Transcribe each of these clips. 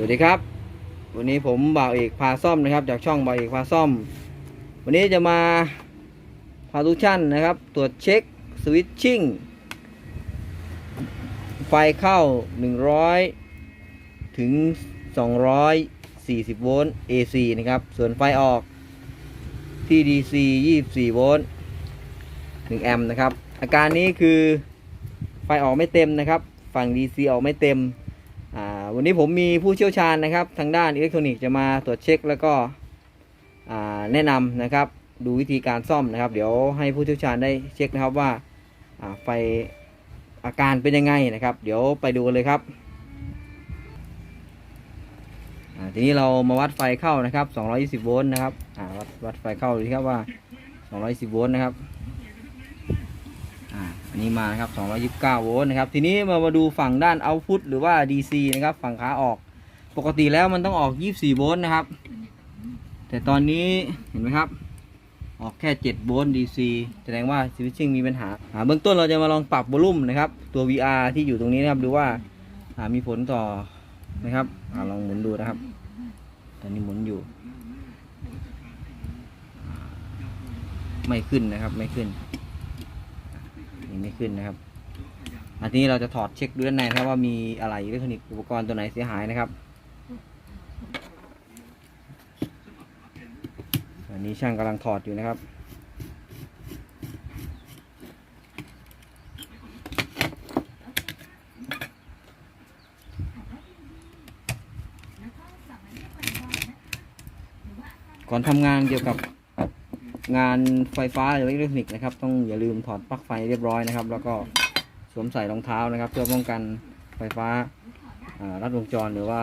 สวัสดีครับ วันนี้ผมบ่าวเอกพาซ่อมนะครับ จากช่องบ่าวเอกพาซ่อม วันนี้จะมาพาทุกท่นนะครับ ตรวจเช็คสวิตชิ่งไฟเข้า 100 ถึง 240 โวลต์ AC นะครับ ส่วนไฟออกที่ DC 24 โวลต์ 1 แอมป์นะครับ อาการนี้คือไฟออกไม่เต็มนะครับ ฝั่ง DC ออกไม่เต็ม วันนี้ผมมีผู้เชี่ยวชาญนะครับ ทางด้านอิเล็กทรอนิกส์จะมาตรวจเช็คแล้วก็แนะนำนะครับ ดูวิธีการซ่อมนะครับ เดี๋ยวให้ผู้เชี่ยวชาญได้เช็คนะครับว่าไฟอาการเป็นยังไงนะครับ เดี๋ยวไปดูกันเลยครับทีนี้เรามาวัดไฟเข้านะครับ 220 โวลต์นะครับวัดวัดไฟเข้าดูครับว่า210โวลต์นะครับ นี้มานะครับ 229 โวลต์นะครับ ทีนี้มามาดูฝั่งด้านเอาพุตหรือว่า DC นะครับ ฝั่งขาออก ปกติแล้วมันต้องออก 24 โวลต์นะครับ แต่ตอนนี้เห็นไหมครับ ออกแค่ 7 โวลต์ DC แสดงว่าสวิตชิ่งมีปัญหาอ่าเบื้องต้นเราจะมาลองปรับวอลลุ่มนะครับ ตัว VR ที่อยู่ตรงนี้นะครับ ดูว่าอ่ามีผลต่อนะครับอาลองหมุนดูนะครับ ตอนนี้หมุนอยู่ ไม่ขึ้นนะครับ ไม่ขึ้น นี่ไม่ขึ้นนะครับ อันนี้เราจะถอดเช็คดูด้านในนะครับว่ามีอะไรอิเล็กทรอนิกส์อุปกรณ์ตัวไหนเสียหายนะครับ อันนี้ช่างกำลังถอดอยู่นะครับก่อนทำงานเกี่ยวกับ งานไฟฟ้าหรืออิเล็กทรอนิกส์นะครับต้องอย่าลืมถอดปลั๊กไฟเรียบร้อยนะครับ แล้วก็สวมใส่รองเท้านะครับ เพื่อป้องกันไฟฟ้ารัดวงจรหรือว่า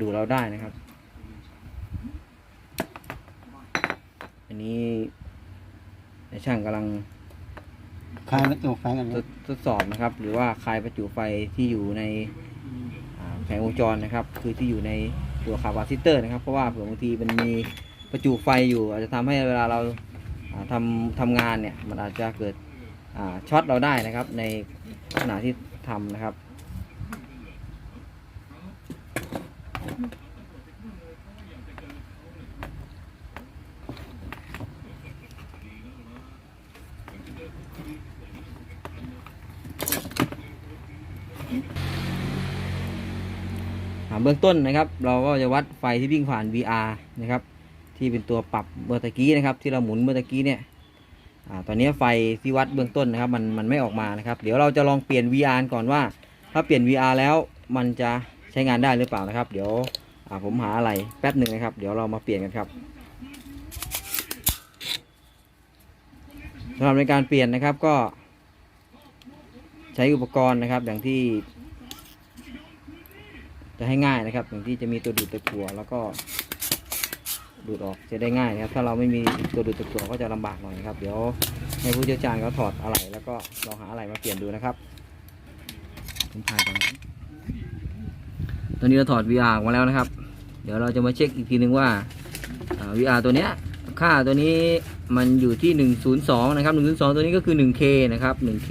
ดูเราได้นะครับ อันนี้ช่างกำลังคลายกระจกไฟกันทดสอบนะครับ หรือว่าคลายประจุไฟที่อยู่ในแผงวงจรนะครับ คือที่อยู่ในตัวคาปาซิเตอร์นะครับ เพราะว่าเผื่อบางทีมันมีประจุไฟอยู่ อาจจะทำให้เวลาเรา ทำทำงานเนี่ยมันอาจจะเกิดช็อตเราได้นะครับ ในขณะที่ทำนะครับ เบื้องต้นนะครับ เราก็จะวัดไฟที่วิ่งผ่าน VR นะครับ ที่เป็นตัวปรับเมื่อตะกี้นะครับ ที่เราหมุนเมื่อตะกี้เนี่ยอตอนนี้ไฟที่วัดเบื้องต้นนะครับ มันมันไม่ออกมานะครับ เดี๋ยวเราจะลองเปลี่ยน VR ก่อนว่า ถ้าเปลี่ยน VR แล้วมันจะใช้งานได้หรือเปล่านะครับ เดี๋ยวผมหาอะไรแป๊บหนึ่งนะครับ เดี๋ยวเรามาเปลี่ยนกันครับสำหรับในการเปลี่ยนนะครับก็ ใช้อุปกรณ์นะครับอย่างที่ จะให้ง่ายนะครับ อย่างที่จะมีตัวดูดตะกั่วแล้วก็ ดูดออกจะได้ง่ายนะครับ ถ้าเราไม่มีตัวดูดตัวก็จะลำบากหน่อยนะครับ เดี๋ยวให้ผู้เชี่ยวชาญเขาถอดอะไรแล้วก็ลองหาอะไรมาเปลี่ยนดูนะครับผมถ่ายตรงนี้ตอนนี้เราถอด VR ออกมาแล้วนะครับ เดี๋ยวเราจะมาเช็คอีกทีนึงว่าอ่า VR ตัวเนี้ยค่าตัวนี้มันอยู่ที่ 102 นะครับ 102 ตัวนี้ก็คือ 1K นะครับ 1K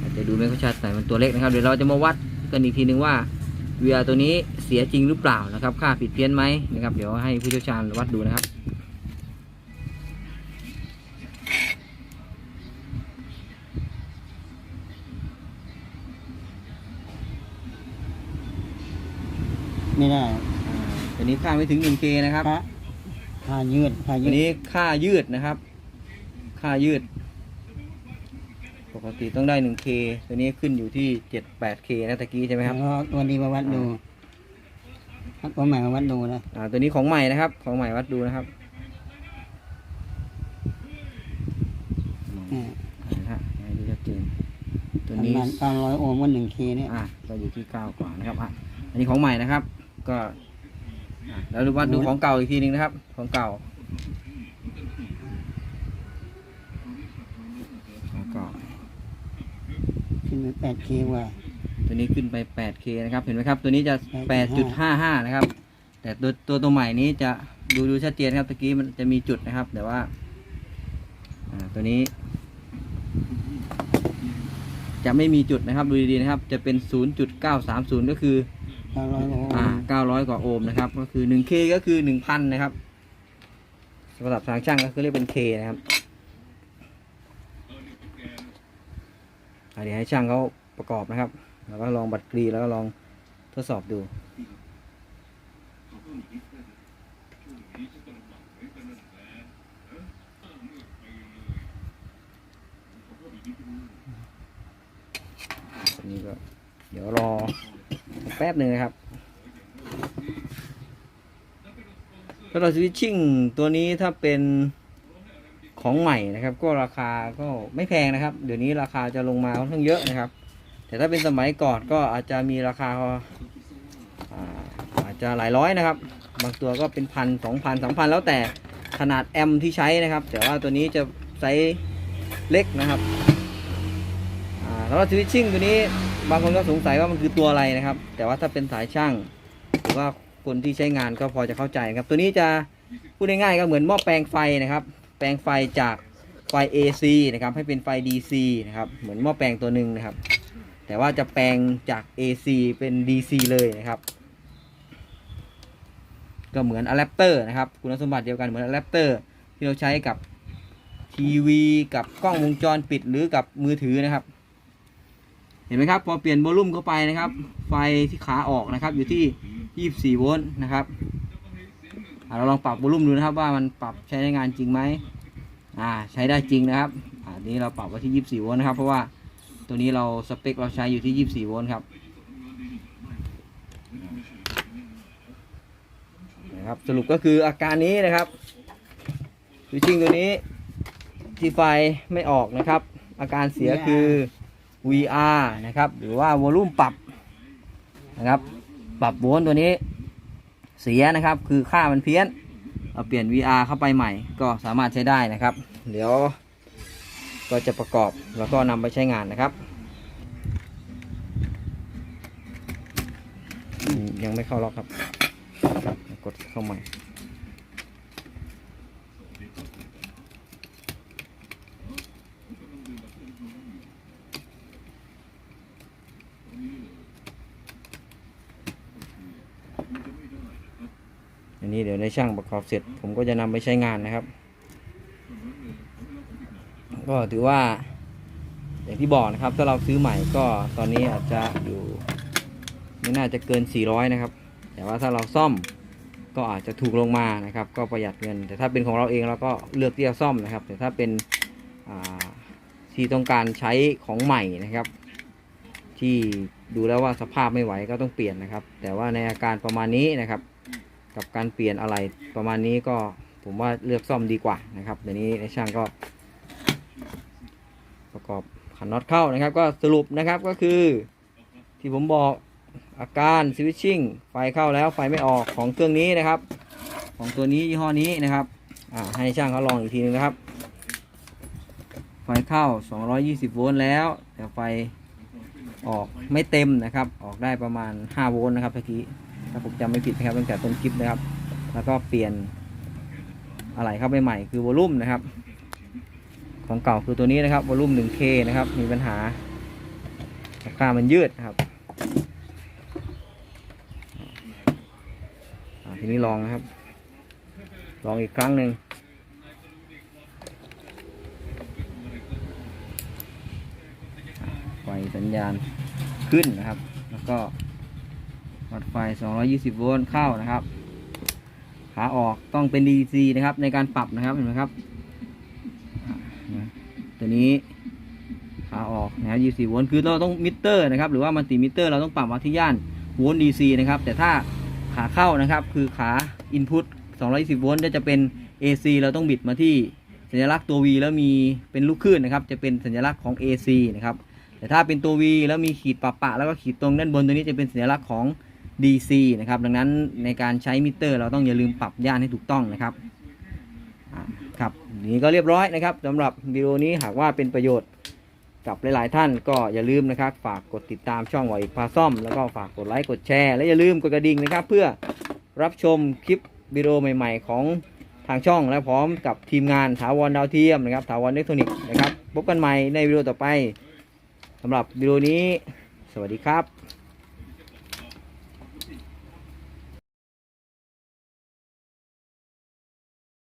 อาจจะดูไม่ค่อยชัดแต่มันตัวเล็กนะครับ เดี๋ยวเราจะมาวัดกันอีกทีนึงว่า VR ตัวนี้เสียจริงหรือเปล่านะครับ ค่าผิดเพี้ยนไหมนะครับ เดี๋ยวให้ผู้เชี่ยวชาญวัดดูนะครับไม่ได้อ่าตัวนี้ค่าไม่ถึง 1K นะครับพระพายืดพายืตัวดนี้ค่ายืดนะครับ ค่ายืด ปกติต้องได้ 1K ตัวนี้ขึ้นอยู่ที่ 78K นะตะกี้ใช่ไหมครับแล้วก็วันนี้มาวัดดูพักวันใหม่มาวัดดูนะอ่าตัวนี้ของใหม่นะครับ ของใหม่วัดดูนะครับอ่านะฮะให้ดูชัดเจนตัวประนี้มาณเก้าร้อยโอห์มวันหนึ่งเคเนี่ยอะก็อยู่ที่เก้ากว่านะครับอะอันนี้ของใหม่นะครับ ก็อะแล้วดูวัดดูของเก่าอีกทีหนึงนะครับ ของเก่าของเก่า ขึ้นไปแปดเคกว่า ตัวนี้ขึ้นไป 8K นะครับ เห็นไหมครับ ตัวนี้จะ 8.55 นะครับ แต่ตัวตัวตัวใหม่นี้จะดูดูชัดเจนครับ ตะกี้มันจะมีจุดนะครับ แต่ว่าอ่า ตัวนี้ จะไม่มีจุดนะครับ ดูดีๆนะครับ จะเป็น 0.930 ก็คือเก้าร้อยโอห์มอ่าเก้าร้อยกว่าโอห์มนะครับ ก็คือหนึ่งเคก็คือหนึ่งพันนะครับสำหรับทางช่างก็คือเรียกเป็นเคนะครับอะ เดี๋ยวให้ช่างเขาประกอบนะครับ แล้วก็ลองบัดกรีแล้วก็ลองทดสอบดูนนี้ก็เดี๋ยวรอแป๊บหนึ่งนะครับสำหรับสวิตชิ่งตัวนี้ถ้าเป็น ของใหม่นะครับ ก็ราคาก็ไม่แพงนะครับ เดี๋ยวนี้ราคาจะลงมาค่อนข้างเยอะนะครับ แต่ถ้าเป็นสมัยก่อนก็อาจจะมีราคาอาจจะหลายร้อยนะครับ บางตัวก็เป็นพันสองพันสามพันแล้วแต่ขนาดแอมป์ที่ใช้นะครับ แต่ว่าตัวนี้จะไซส์เล็กนะครับแล้วสวิตชิ่งตัวนี้บางคนก็สงสัยว่ามันคือตัวอะไรนะครับ แต่ว่าถ้าเป็นสายช่างหรือว่าคนที่ใช้งานก็พอจะเข้าใจครับ ตัวนี้จะพูดง่ายๆก็เหมือนหม้อแปลงไฟนะครับ ปลงไฟจากไฟ AC นะครับให้เป็นไฟ DC นะครับเหมือนหม้อแปลงตัวหนึ่งนะครับ แต่ว่าจะแปลงจาก AC เป็น DC เลยนะครับ ก็เหมือนอะแดปเตอร์นะครับคุณสมบัติเดียวกันเหมือนอะแดปเตอร์ที่เราใช้กับทีวีกับกล้องวงจรปิดหรือกับมือถือนะครับ เห็นไหมครับ พอเปลี่ยนโวลูมเข้าไปนะครับ ไฟที่ขาออกนะครับอยู่ที่ 24 โวลต์นะครับ เราลองปรับโวลูมดูนะครับว่ามันปรับใช้ได้งานจริงไหมอ่าใช้ได้จริงนะครับอ่านี้เราปรับไว้ที่ 24 โวลต์นะครับ เพราะว่าตัวนี้เราสเปคเราใช้อยู่ที่ 24 โวลต์ครับนะครับสรุปก็คืออาการนี้นะครับสวิตชิ่งตัวนี้ที่ไฟไม่ออกนะครับ อาการเสียคือ VR นะครับ หรือว่าวอลลุ่มปรับนะครับ ปรับโวลต์ตัวนี้ เสียนะครับ คือค่ามันเพี้ยนเราเปลี่ยน VR เข้าไปใหม่ก็สามารถใช้ได้นะครับ เดี๋ยวก็จะประกอบแล้วก็นำไปใช้งานนะครับ ยังไม่เข้าล็อกครับ กดเข้าใหม่ นี้เดี๋ยวในช่างประกอบเสร็จ ผมก็จะนำไปใช้งานนะครับ ก็ถือว่า อย่างที่บอกนะครับ ถ้าเราซื้อใหม่ก็ตอนนี้อาจจะอยู่ไม่น่าจะเกิน 400 นะครับ แต่ว่าถ้าเราซ่อมก็อาจจะถูกลงมานะครับ ก็ประหยัดเงิน แต่ถ้าเป็นของเราเองเราก็เลือกที่จะซ่อมนะครับ แต่ถ้าเป็นที่ต้องการใช้ของใหม่นะครับ ที่ดูแล้วว่าสภาพไม่ไหวก็ต้องเปลี่ยนนะครับ แต่ว่าในอาการประมาณนี้นะครับ กับการเปลี่ยนอะไรประมาณนี้ก็ผมว่าเลือกซ่อมดีกว่านะครับเดี๋ยวนี้ในช่างก็ ประกอบขันน็อตเข้านะครับ ก็สรุปนะครับก็คือที่ผมบอกอาการสวิตชิ่งไฟเข้าแล้วไฟไม่ออกของเครื่องนี้นะครับ ของตัวนี้ยี่ห้อนี้นะครับให้ช่างเขาลองอีกทีนึงนะครับ ไฟเข้า 220 โวลต์แล้ว แต่ไฟออกไม่เต็มนะครับ ออกได้ประมาณ 5 โวลต์นะครับเมื่อกี้ ถ้าผมจำไม่ผิดนะครับตั้งแต่ต้นคลิปนะครับ แล้วก็เปลี่ยนอะไรเข้าไปใหม่คือวอลลุ่มนะครับ ของเก่าคือตัวนี้นะครับวอลลุ่ม 1K นะครับ มีปัญหาราคามันยืดนะครับทีนี้ลองนะครับ ลองอีกครั้งหนึ่งไฟสัญญาณขึ้นนะครับ แล้วก็ วัดไฟ 220 โวลต์เข้านะครับ ขาออกต้องเป็น DC นะครับ ในการปรับนะครับเห็นไหมครับ ตัวนี้ขาออกนะครับ24 โวลต์คือเราต้องมิเตอร์นะครับ หรือว่ามัลติมิเตอร์เราต้องปรับมาที่ย่านโวลต์ DC นะครับ แต่ถ้าขาเข้านะครับคือขา Input 220 โวลต์จะเป็น AC เราต้องบิดมาที่สัญลักษณ์ตัว V แล้วมีเป็นลูกคลื่นนะครับ จะเป็นสัญลักษณ์ของ AC นะครับ แต่ถ้าเป็นตัว V แล้วมีขีดปะปะแล้วก็ขีดตรงด้านบนตัวนี้จะเป็นสัญลักษณ์ของ DC นะครับ ดังนั้นในการใช้มิเตอร์ เราต้องอย่าลืมปรับย่านให้ถูกต้องนะครับครับนี่ก็เรียบร้อยนะครับสำหรับวิดีโอนี้หากว่าเป็นประโยชน์กับหลาย ๆ ท่านก็อย่าลืมนะครับ ฝากกดติดตามช่องวอยพาซ่อม แล้วก็ฝากกดไลค์กดแชร์ และอย่าลืมกดกระดิ่งนะครับ เพื่อรับชมคลิปวิดีโอใหม่ ๆ ของทางช่องและพร้อมกับทีมงานถาวรดาวเทียมนะครับถาวรอิเล็กทรอนิกส์นะครับพบกันใหม่ในวิดีโอต่อไปสำหรับวิดีโอนี้ สวัสดีครับ